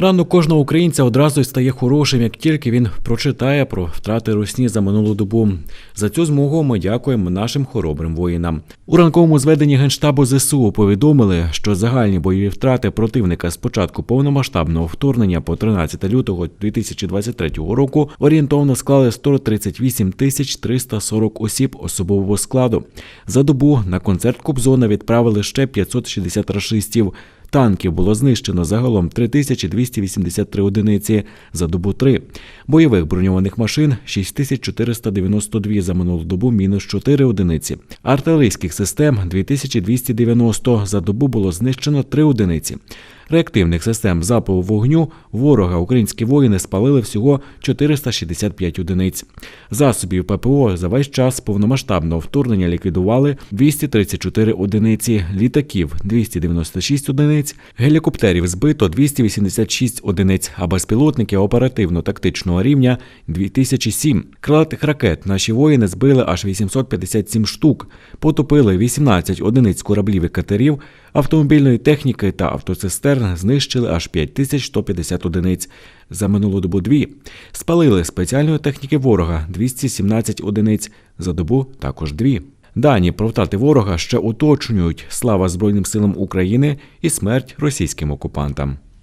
Ранок кожного українця одразу стає хорошим, як тільки він прочитає про втрати русні за минулу добу. За цю змогу ми дякуємо нашим хоробрим воїнам. У ранковому зведенні генштабу ЗСУ повідомили, що загальні бойові втрати противника з початку повномасштабного вторгнення по 13 лютого 2023 року орієнтовно склали 138 тисяч 340 осіб особового складу. За добу на концерт Кобзона відправили ще 560 рашистів. Танків було знищено загалом 3283 одиниці, за добу 3. Бойових броньованих машин 6492 за минулу добу мінус 4 одиниці. Артилерійських систем 2290 за добу було знищено 3 одиниці. Реактивних систем залпового вогню ворога українські воїни спалили всього 465 одиниць. Засобів ППО за весь час повномасштабного вторгнення ліквідували 234 одиниці, літаків 296 одиниць, гелікоптерів збито 286 одиниць, а безпілотників оперативно-тактичного рівня 2007. Крилатих ракет наші воїни збили аж 857 штук, потопили 18 одиниць кораблів і катерів, автомобільної техніки та автоцистерн знищили аж 5150 одиниць. За минулу добу дві. Спалили спеціальної техніки ворога 217 одиниць, за добу також дві. Дані про втрати ворога ще уточнюють слава Збройним силам України і смерть російським окупантам.